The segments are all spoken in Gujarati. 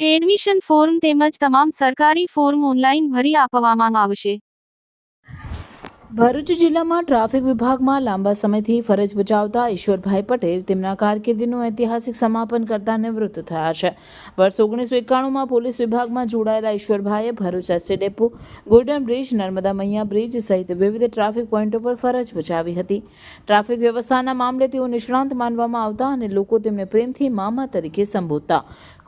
એડમિશન ફોર્મ તેમજ તમામ સરકારી ફોર્મ ઓનલાઈન ભરી આપવામાં આવશે. ભરૂચ જિલ્લામાં ટ્રાફિક વિભાગમાં લાંબા સમયથી ફરજ બજાવતા ઈશ્વરભાઈ પટેલ તેમના કારકિર્દીનું ઐતિહાસિક સમાપન કરતા નિવૃત્ત થયા છે. વર્ષ ઓગણીસો એકાણુંમાં પોલીસ વિભાગમાં જોડાયેલા ઈશ્વરભાઈએ Bharuch ST depot, golden bridge, Narmada Maiya bridge સહિત વિવિધ ટ્રાફિક પોઈન્ટો પર ફરજ બજાવી હતી. ટ્રાફિક વ્યવસ્થાના મામલે તેઓ નિષ્ણાંત માનવામાં આવતા અને લોકો તેમને પ્રેમથી મામા તરીકે સંબોધતા.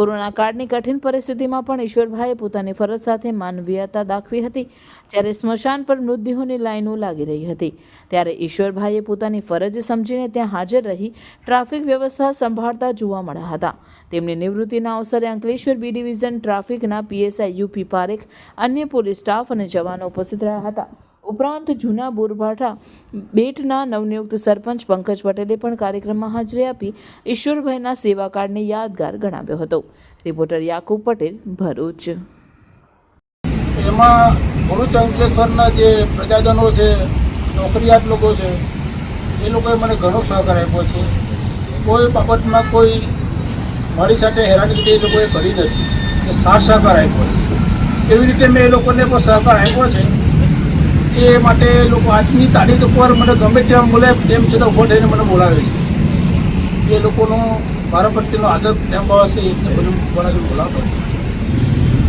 કોરોના કાળની કઠિન પરિસ્થિતિમાં પણ ઈશ્વરભાઈએ પોતાની ફરજ સાથે માનવીયતા દાખવી હતી. જ્યારે સ્મશાન પર મૃતદેહોની લાઈનો લાગી રહી હતી. ત્યારે ઈશ્વરભાઈએ પોતાની ફરજ સમજીને ત્યાં હાજર રહી ટ્રાફિક વ્યવસ્થા સંભાળતા જોવા મળ્યા હતા. તેમની નિવૃત્તિના અવસરે અંકલેશ્વર બી ડિવિઝન ટ્રાફિકના પીએસઆઈ યુપી પારેખ અન્ય પોલીસ સ્ટાફ અને જવાનો ઉપસ્થિત રહ્યા હતા. ઉપરાંત જૂના બોરભાઠા બેટના નવનિયુક્ત સરપંચ પંકજ પટેલે પણ કાર્યક્રમમાં હાજરી આપી ઈશ્વરભાઈના સેવાકાળને યાદગાર ગણાવ્યો હતો. રિપોર્ટર યાકુબ પટેલ, ભરૂચ. એમાં ભરૂચ અંકલેશ્વરના જે પ્રજાજનો છે, નોકરિયાત લોકો છે, એ લોકોએ મને ઘણો સહકાર આપ્યો છે. કોઈ બાબતમાં કોઈ મારી સાથે હેરાનગતિ એ લોકોએ કરી નથી. એ સહકાર આપ્યો છે. એવી રીતે મેં એ લોકોને પણ સહકાર આપ્યો છે. એ માટે લોકો આજની તારીખ ઉપર મને ગમે તેમ બોલે તેમ છતાં ઊભો થઈને મને બોલાવે છે. એ લોકોનો મારા પ્રત્યેનો આદર પ્રેમ ભાવ હશે એટલે બધું બોલાવી બોલાવતો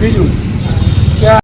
બીજું